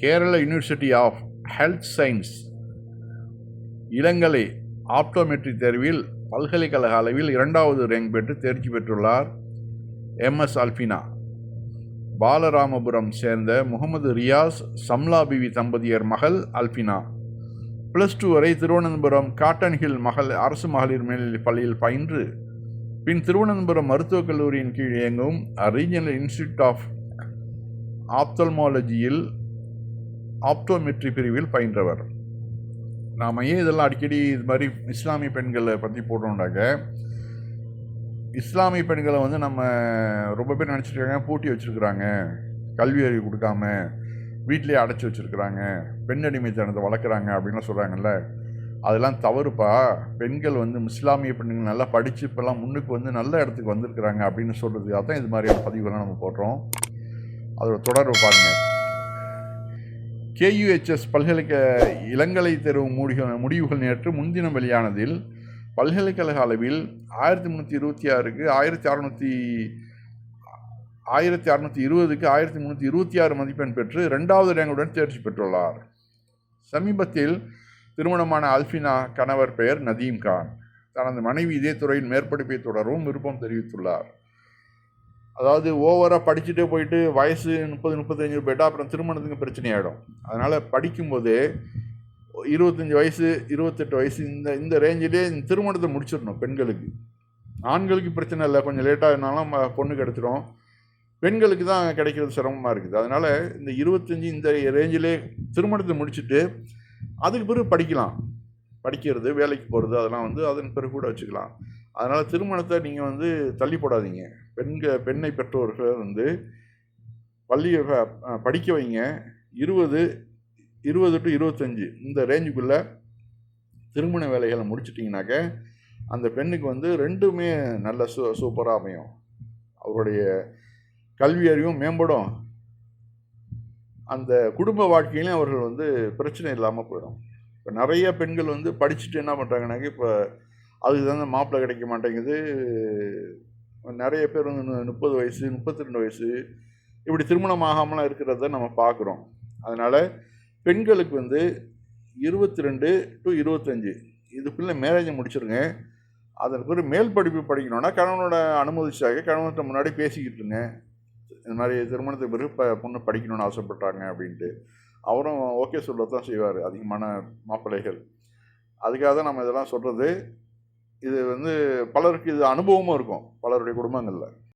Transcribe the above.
Kerala university of health science இளங்கலை optometry தேர்வில் பல்கலைக்கழக அளவில் இரண்டாவது ரேங்க் பெற்று தேர்ச்சி பெற்றுள்ளார். எம்எஸ் அல்பினா பாலராமபுரம் சேர்ந்த முகமது ரியாஸ் சம்லா பிவி தம்பதியர் மகள் அல்பினா ப்ளஸ் டூ வரை திருவனந்தபுரம் காட்டன் ஹில் மகள் அரசு மகளிர் மேல்நிலைப் பள்ளியில் பயின்று. பின் திருவனந்தபுரம் மருத்துவக் கல்லூரியின் கீழ் இயங்கும் ரீஜனல் இன்ஸ்டியூட் ஆஃப் ஆப்தல்மாலஜியில் ஆப்டோமெட்ரி பிரிவில் பயின்றவர். நாம் ஏன் இதெல்லாம் அடிக்கடி இது மாதிரி இஸ்லாமிய பெண்களை பற்றி போட்டோம்னாக்க இஸ்லாமிய பெண்களை வந்து நம்ம ரொம்ப பேர் நினச்சிருக்காங்க பூட்டி வச்சுருக்குறாங்க கல்வி அறிவு கொடுக்காம வீட்டிலேயே அடைச்சி வச்சுருக்குறாங்க பெண் அடிமைத்தனத்தை வளர்க்குறாங்க அப்படின்லாம் சொல்கிறாங்கல்ல அதெல்லாம் தவறுப்பா? பெண்கள் வந்து இஸ்லாமிய பெண்கள் நல்லா படித்து இப்போல்லாம் முன்னுக்கு வந்து நல்ல இடத்துக்கு வந்திருக்கிறாங்க அப்படின்னு சொல்கிறதுக்காக தான் இது மாதிரியான பதிவுகள்லாம் நம்ம போடுறோம். அதோட தொடர்பு பாருங்கள் கேயுஎச்எஸ் பல்கலைக்கழக இளங்கலை தேர்வு முடிவுகள் முடிவுகள் நேற்று முன்தினம் வெளியானதில் பல்கலைக்கழக அளவில் ஆயிரத்தி முந்நூற்றி இருபத்தி ஆறுக்கு ஆயிரத்தி அறநூற்றி ஆயிரத்தி அறநூற்றி இருபதுக்கு ஆயிரத்தி முந்நூற்றி இருபத்தி ஆறு மதிப்பெண் பெற்று ரெண்டாவது ரேங்குடன் தேர்ச்சி பெற்றுள்ளார். சமீபத்தில் திருமணமான அல்ஃபினா கணவர் பெயர் நதீம் கான் தனது மனைவி இதே துறையில் மேற்படிப்பை தொடரவும் விருப்பம் தெரிவித்துள்ளார். அதாவது ஓவராக படிச்சுட்டே போயிட்டு வயசு முப்பது முப்பத்தஞ்சு போயிட்டா அப்புறம் திருமணத்துக்கு பிரச்சனை ஆகிடும் அதனால் படிக்கும்போதே இருபத்தஞ்சி வயசு இருபத்தெட்டு வயசு இந்த இந்த ரேஞ்சிலே இந்த திருமணத்தை முடிச்சிடணும் பெண்களுக்கு. ஆண்களுக்கு பிரச்சனை இல்லை. கொஞ்சம் லேட்டாக இருந்தாலும் பொண்ணு கிடச்சிடும் பெண்களுக்கு தான் கிடைக்கிறது சிரமமாக இருக்குது. அதனால் இந்த இருபத்தஞ்சி இந்த ரேஞ்சிலே திருமணத்தை முடிச்சுட்டு அதுக்கு பிறகு படிக்கலாம். படிக்கிறது வேலைக்கு போகிறது அதெல்லாம் வந்து அதன் பிறகு கூட வச்சுக்கலாம். அதனால் திருமணத்தை நீங்கள் வந்து தள்ளி போடாதீங்க. பெண்கள் பெண்ணை பெற்றோர்கள் வந்து பள்ளியை படிக்க வைங்க. இருபது இருபது டு இருபத்தஞ்சி இந்த ரேஞ்சுக்குள்ளே திருமண வேலைகளை முடிச்சிட்டிங்கனாக்க அந்த பெண்ணுக்கு வந்து ரெண்டுமே நல்ல சூ சூப்பராக அமையும். அவருடைய கல்வி அறிவும் மேம்படும். அந்த குடும்ப வாழ்க்கையிலையும் அவர்கள் வந்து பிரச்சனை இல்லாமல் போயிடும். இப்போ நிறைய பெண்கள் வந்து படிச்சுட்டு என்ன பண்ணுறாங்கனாக்க இப்போ அதுக்கு தகுந்த மாப்பிள்ளை கிடைக்க மாட்டேங்குது. நிறைய பேர் வந்து முப்பது வயசு முப்பத்தி ரெண்டு வயசு இப்படி திருமணம் ஆகாமலாம் இருக்கிறத நம்ம பார்க்குறோம். அதனால் பெண்களுக்கு வந்து இருபத்தி ரெண்டு டு இருபத்தஞ்சி இதுக்குள்ளே மேரேஜை முடிச்சிருங்க. அதற்கு பிறகு மேல் படிப்பு படிக்கணும்னா கணவனோட அனுமதிச்சாக கணவன்கிட்ட முன்னாடி பேசிக்கிட்டுருங்க இந்த மாதிரி திருமணத்துக்கு பிறகு ப பொண்ணு படிக்கணும்னு ஆசைப்பட்டாங்க அப்படின்ட்டு அவரும் ஓகே சொல்லத்தான் செய்வார் அதிகமான மாப்பிள்ளைகள். அதுக்காக தான் நம்ம இதெல்லாம் சொல்கிறது இது வந்து பலருக்கு இது அனுபவமும் இருக்கும் பலருடைய குடும்பங்களில்.